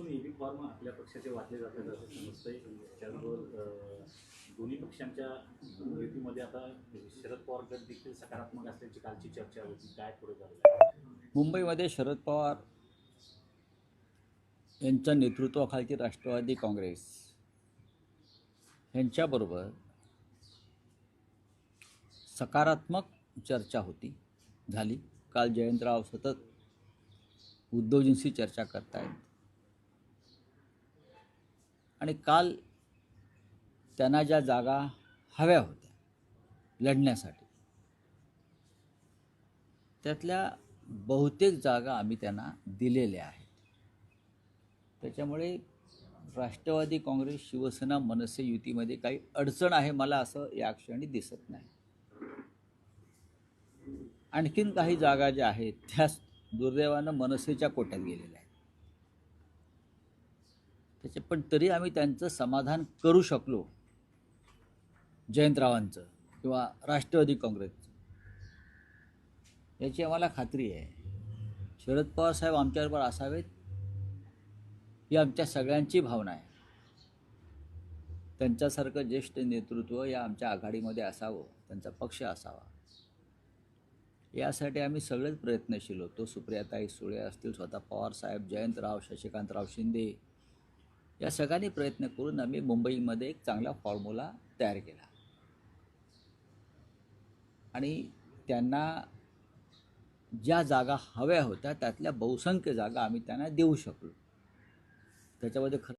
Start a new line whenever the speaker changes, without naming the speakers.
आजपासून EV form आपल्या पक्षाचे वाटले जातात असं समजतंय. त्याचबरोबर दोन्ही पक्षांच्या युतीमध्ये आता शरद पवार गट देखील सकारात्मक असल्याची कालची चर्चा होती. काय पुढे झालं
मुंबईमध्ये शरद पवार यांच्या नेतृत्वाखालची राष्ट्रवादी काँग्रेस यांच्याबरोबर सकारात्मक चर्चा होती झाली. काल जयंतराव सतत उद्धवजींशी चर्चा करतायत. आणि काल त्यांना ज्या जागा हव्या होत्या लढण्यासाठी त्यातल्या बहुतेक जागा आम्ही त्यांना दिलेल्या आहेत. त्याच्यामुळे राष्ट्रवादी काँग्रेस शिवसेना मनसे युतीमध्ये काही अडचण आहे मला असं या क्षणी दिसत नाही. आणखीन काही जागा ज्या आहेत त्या दुर्दैवानं मनसेच्या कोट्यात गेलेल्या आहेत. त्याचे पण तरी आम्ही त्यांचं समाधान करू शकलो. जयंतरावांचं किंवा राष्ट्रवादी काँग्रेसचं. याची आम्हाला खात्री आहे. शरद पवार साहेब आमच्याबरोबर असावेत ही आमच्या सगळ्यांची भावना आहे. त्यांच्यासारखं ज्येष्ठ नेतृत्व या आमच्या आघाडीमध्ये असावं त्यांचा पक्ष असावा. यासाठी आम्ही सगळेच प्रयत्नशील होतो. सुप्रियाताई सुळे असतील स्वतः पवारसाहेब जयंतराव शशिकांतराव शिंदे या सगळ्यांनी प्रयत्न करून आम्ही मुंबईमध्ये एक चांगला फॉर्म्युला तयार केला. आणि त्यांना ज्या जागा हव्या होत्या त्यातल्या बहुसंख्य जागा आम्ही त्यांना देऊ शकलो. त्याच्यामध्ये खरं